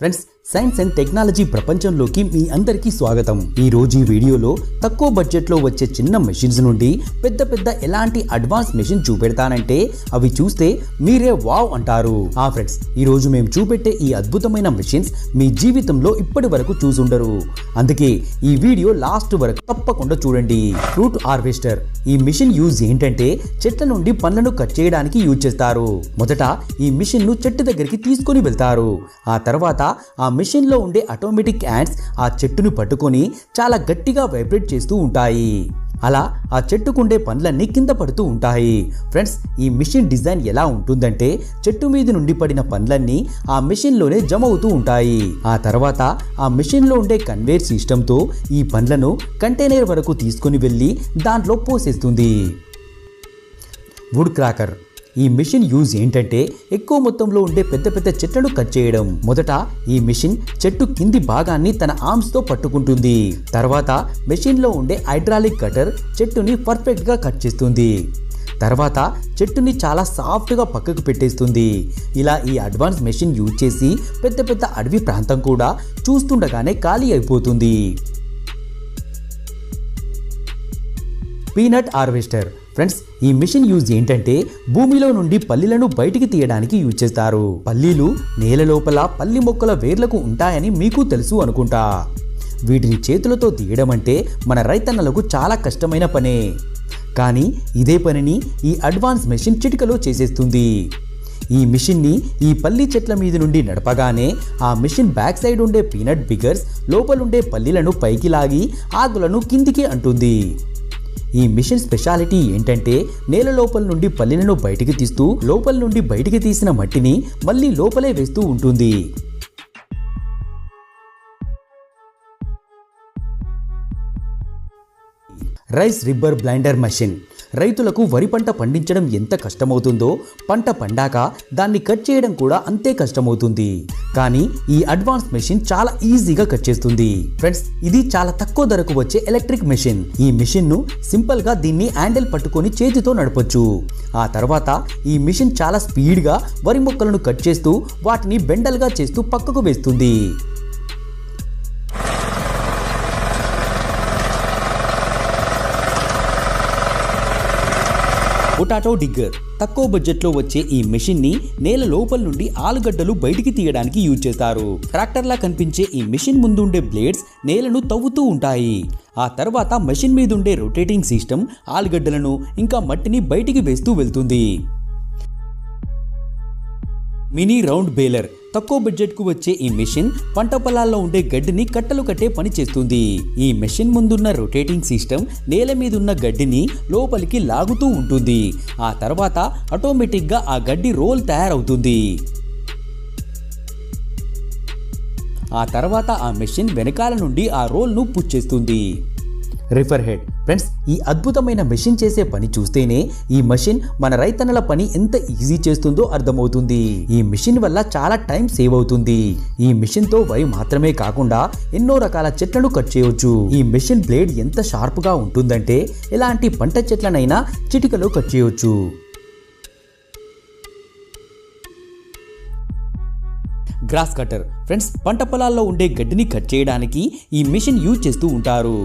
Friends science and technology ప్రపంచంలోకి మీ అందరికీ స్వాగతం. ఈ రోజు ఈ వీడియోలో తక్కువ బడ్జెట్లో వచ్చే చిన్న మెషిన్స్ నుండి పెద్ద పెద్ద ఎలాంటి అడ్వాన్స్ మెషిన్ చూపెడతానంటే అవి చూస్తే మీరే వావ్ అంటారు. ఆ ఫ్రెండ్స్ ఈ రోజు మేము చూపెట్టే ఈ అద్భుతమైన మెషిన్స్ మీ జీవితంలో ఇప్పటి వరకు చూసుండరు. అందుకే ఈ వీడియో లాస్ట్ వరకు తప్పకుండా చూడండి. ఫ్రూట్ హార్వెస్టర్ ఈ మిషన్ యూజ్ ఏంటంటే చెట్ల నుండి పండ్లను కట్ చేయడానికి యూజ్ చేస్తారు. మొదట ఈ మిషన్ను చెట్టు దగ్గరికి తీసుకొని వెళ్తారు. ఆ తర్వాత ఆ మిషన్లో ఉండే ఆటోమేటిక్ యాండ్స్ ఆ చెట్టును పట్టుకొని చాలా గట్టిగా వైబ్రేట్ చేస్తూ ఉంటాయి. అలా ఆ చెట్టుకుండే పండ్లన్నీ కింద పడుతూ ఉంటాయి. ఫ్రెండ్స్ ఈ మిషన్ డిజైన్ ఎలా ఉంటుందంటే చెట్టు మీద నుండి పడిన పండ్లన్నీ ఆ మిషన్లోనే జమ అవుతూ ఉంటాయి. ఆ తర్వాత ఆ మిషన్లో ఉండే కన్వేర్ సిస్టంతో ఈ పండ్లను కంటైనర్ వరకు తీసుకొని వెళ్ళి దాంట్లో పోసేస్తుంది. వుడ్ క్రాకర్ ఈ మిషన్ యూజ్ ఏంటంటే ఎక్కువ మొత్తంలో ఉండే పెద్ద పెద్ద చెట్లను కట్ చేయడం. మొదట ఈ మిషన్ చెట్టు కింది భాగాన్ని తన ఆర్మ్స్తో పట్టుకుంటుంది. తర్వాత మెషిన్లో ఉండే హైడ్రాలిక్ కటర్ చెట్టుని పర్ఫెక్ట్గా కట్ చేస్తుంది. తర్వాత చెట్టుని చాలా సాఫ్ట్గా పక్కకు పెట్టేస్తుంది. ఇలా ఈ అడ్వాన్స్ మెషిన్ యూజ్ చేసి పెద్ద పెద్ద అడవి ప్రాంతం కూడా చూస్తుండగానే ఖాళీ అయిపోతుంది. పీనట్ హార్వెస్టర్ ఫ్రెండ్స్ ఈ మిషన్ యూజ్ ఏంటంటే భూమిలో నుండి పల్లీలను బయటికి తీయడానికి యూజ్ చేస్తారు. పల్లీలు నేల లోపల పల్లి మొక్కల వేర్లకు ఉంటాయని మీకు తెలుసు అనుకుంటా. వీటిని చేతులతో తీయడం అంటే మన రైతన్నలకు చాలా కష్టమైన పనే. కానీ ఇదే పనిని ఈ అడ్వాన్స్ మెషిన్ చిటికలో చేసేస్తుంది. ఈ మిషన్ని ఈ పల్లి చెట్ల మీద నుండి నడపగానే ఆ మిషన్ బ్యాక్ సైడ్ ఉండే పీనట్ బిగర్స్ లోపలుండే పల్లీలను పైకి లాగి ఆకులను కిందికి అంటుంది. ఈ మిషన్ స్పెషాలిటీ ఏంటంటే నేల లోపల నుండి పల్లెలను బయటికి తీస్తూ లోపల నుండి బయటికి తీసిన మట్టిని మళ్ళీ లోపలే వేస్తూ ఉంటుంది. Rice reaper binder machine. రైతులకు వరి పంట పండించడం ఎంత కష్టమవుతుందో పంట పండాక దాన్ని కట్ చేయడం కూడా అంతే కష్టమవుతుంది. కానీ ఈ అడ్వాన్స్ మెషిన్ చాలా ఈజీగా కట్ చేస్తుంది. ఫ్రెండ్స్ ఇది చాలా తక్కువ ధరకు వచ్చే ఎలక్ట్రిక్ మెషిన్. ఈ మెషిన్ను సింపుల్గా దీన్ని హ్యాండిల్ పట్టుకొని చేతితో నడపొచ్చు. ఆ తర్వాత ఈ మిషన్ చాలా స్పీడ్గా వరి మొక్కలను కట్ చేస్తూ వాటిని బెండల్గా చేస్తూ పక్కకు వేస్తుంది. Potato digger. తక్కువ బడ్జెట్లో వచ్చే ఈ మెషిన్ని నేల లోపల నుండి ఆలుగడ్డలు బయటికి తీయడానికి యూజ్ చేస్తారు. ట్రాక్టర్లా కనిపించే ఈ మెషిన్ ముందుండే బ్లేడ్స్ నేలను తవ్వుతూ ఉంటాయి. ఆ తర్వాత మెషిన్ మీదుండే రొటేటింగ్ సిస్టమ్ ఆలుగడ్డలను ఇంకా మట్టిని బయటికి వేస్తూ వెళ్తుంది. మినీ రౌండ్ బేలర్ తక్కువ బడ్జెట్కు వచ్చే ఈ మెషిన్ పంట పొలాల్లో ఉండే గడ్డిని కట్టలు కట్టే పని చేస్తుంది. ఈ మెషిన్ ముందున్న రొటేటింగ్ సిస్టమ్ నేల మీద ఉన్న గడ్డిని లోపలికి లాగుతూ ఉంటుంది. ఆ తర్వాత ఆటోమేటిక్గా ఆ గడ్డి రోల్ తయారవుతుంది. ఆ తర్వాత ఆ మెషిన్ వెనకాల నుండి ఆ రోల్ను పుష్ చేస్తుంది. రిఫర్ హెడ్ ఫ్రెండ్స్ ఈ అద్భుతమైన మెషిన్ చేసే పని చూస్తేనే ఈ మెషిన్ మన రైతన్నల పని ఎంత ఈజీ చేస్తుందో అర్థమవుతుంది. ఈ మెషిన్ వల్ల చాలా టైం సేవ్ అవుతుంది. ఈ మెషిన్తో వరి మాత్రమే కాకుండా ఎన్నో రకాల చెట్లను కట్ చేయవచ్చు ఈ మెషిన్ బ్లేడ్ ఎంత షార్ప్గా ఉంటుందంటే ఎలాంటి పంట చెట్లనైనా చిటికలో కట్ చేయవచ్చు గ్రాస్ కటర్ ఫ్రెండ్స్ పంట పొలాల్లో ఉండే గడ్డిని కట్ చేయడానికి ఈ మిషన్ యూజ్ చేస్తూ ఉంటారు.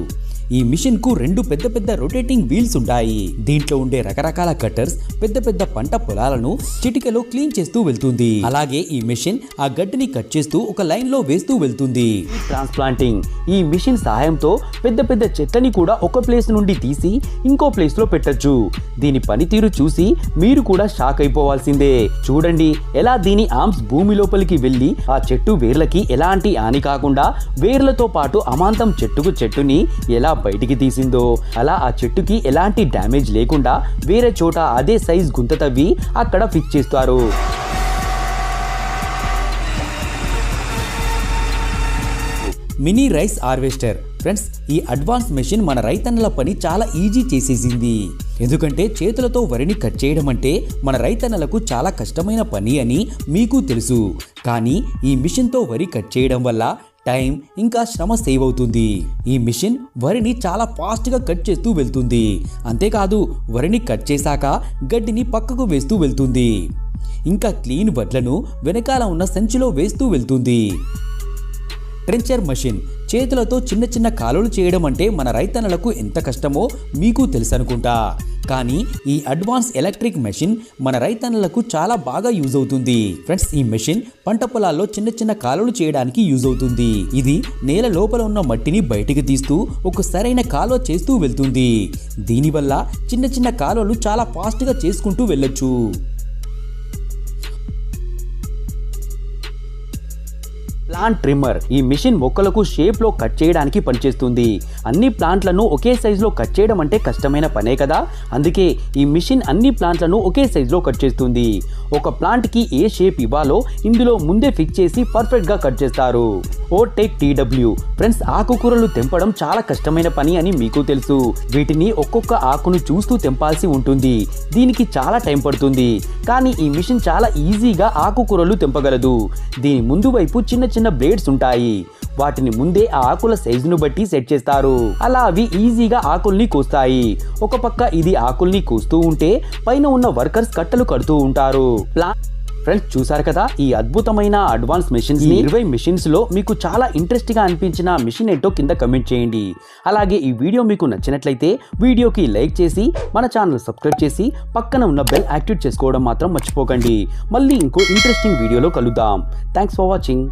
ఈ మిషన్కు రెండు పెద్ద పెద్ద రొటేటింగ్ వీల్స్ ఉంటాయి. దీంట్లో ఉండే రకరకాల కట్టర్స్ పెద్ద పెద్ద పంట పొలాలను చిటికలో క్లీన్ చేస్తూ వెళ్తుంది. అలాగే ఈ మిషన్ ఆ గడ్డిని కట్ చేస్తూ ఒక లైన్లో వేస్తూ వెళ్తుంది. ట్రాన్స్ప్లాంటింగ్ ఈ మిషన్ సహాయంతో పెద్ద పెద్ద చెట్లని కూడా ఒక ప్లేస్ నుండి తీసి ఇంకో ప్లేస్లో పెట్టొచ్చు. దీని పనితీరు చూసి మీరు కూడా షాక్ అయిపోవాల్సిందే. చూడండి ఎలా దీని ఆర్మ్స్ భూమి లోపలికి వెళ్ళి ఆ చెట్టు వేర్లకి ఎలాంటి హాని కాకుండా వేర్లతో పాటు అమాంతం చెట్టుకు చెట్టుని ఎలా బయటికి తీసిందో? అలా ఆ చెట్టుకి ఎలాంటి డ్యామేజ్ లేకుండా వేరే చోట అదే సైజ్ గుంత తవ్వి అక్కడ ఫిక్స్ చేస్తారు. Mini rice harvester. ఫ్రెండ్స్ ఈ అడ్వాన్స్ మెషిన్ మన రైతన్నల పని చాలా ఈజీ చేసేసింది. ఎందుకంటే చేతులతో వరిని కట్ చేయడం అంటే మన రైతన్నలకు చాలా కష్టమైన పని అని మీకు తెలుసు. కానీ ఈ మిషన్తో వరి కట్ చేయడం వల్ల టైం ఇంకా శ్రమ సేవ్ అవుతుంది. ఈ మిషన్ వరిని చాలా ఫాస్ట్గా కట్ చేస్తూ వెళ్తుంది. అంతేకాదు వరిని కట్ చేశాక గడ్డిని పక్కకు వేస్తూ వెళ్తుంది. ఇంకా క్లీన్ వడ్లను వెనకాల ఉన్న సంచిలో వేస్తూ వెళ్తుంది. Trencher machine. చేతులతో చిన్న చిన్న కాలువలు చేయడం అంటే మన రైతన్నలకు ఎంత కష్టమో మీకు తెలుసు అనుకుంటా కానీ ఈ అడ్వాన్స్ ఎలక్ట్రిక్ మెషిన్ మన రైతన్నలకు చాలా బాగా యూజ్ అవుతుంది. ఫ్రెండ్స్ ఈ మెషిన్ పంట పొలాల్లో చిన్న చిన్న కాలువలు చేయడానికి యూజ్ అవుతుంది. ఇది నేల లోపల ఉన్న మట్టిని బయటికి తీస్తూ ఒక సరైన కాలువ చేస్తూ వెళ్తుంది. దీనివల్ల చిన్న చిన్న కాలువలు చాలా ఫాస్ట్గా చేసుకుంటూ వెళ్ళొచ్చు. Plant trimmer. ఈ మిషన్ మొక్కలకు షేప్లో కట్ చేయడానికి పనిచేస్తుంది. అన్ని ప్లాంట్లను ఒకే సైజులో కట్ చేయడం అంటే కష్టమైన పనే కదా? అందుకే ఈ మిషన్ అన్ని ప్లాంట్లను ఒకే సైజులో కట్ చేస్తుంది. ఒక ప్లాంట్కి ఏ షేప్ ఇవ్వాలో ఇందులో ముందే ఫిక్స్ చేసి పర్ఫెక్ట్గా కట్ చేస్తారు. ఓ టెక్ టీడబ్ల్యూ. ఫ్రెండ్స్ ఆకుకూరలు తెంపడం చాలా కష్టమైన పని అని మీకు తెలుసు. వీటిని ఒక్కొక్క ఆకును చూస్తూ తెంపాల్సి ఉంటుంది. దీనికి చాలా టైం పడుతుంది. కానీ ఈ మిషన్ చాలా ఈజీగా ఆకుకూరలు తెంపగలదు. దీని ముందు వైపు చిన్న చిన్న చిన్న బ్లేడ్స్ ఉంటాయి. వాటిని ముందే ఆ ఆకుల సైజును బట్టి సెట్ చేస్తారు. అలా అవి ఈజీగా ఆకుల్ని కోస్తాయి. ఒక పక్క ఇది ఆకుల్ని కోస్తూ ఉంటే పైన ఉన్న వర్కర్స్ కట్టలు కడుతూ ఉంటారు. ప్లా ఫ్రెండ్స్ చూసారు కదా? ఈ అద్భుతమైన అడ్వాన్స్ మెషిన్స్ ఇరవై మెషిన్స్లో మీకు చాలా ఇంట్రెస్ట్గా అనిపించిన మిషన్ ఏంటో కింద కమెంట్ చేయండి. అలాగే ఈ వీడియో మీకు నచ్చినట్లయితే వీడియోకి లైక్ చేసి మన ఛానల్ సబ్స్క్రైబ్ చేసి పక్కన ఉన్న బెల్ యాక్టివేట్ చేసుకోవడం మాత్రం మర్చిపోకండి. మళ్ళీ ఇంకో ఇంట్రెస్టింగ్ వీడియోలో కలుద్దాం. Thanks for watching.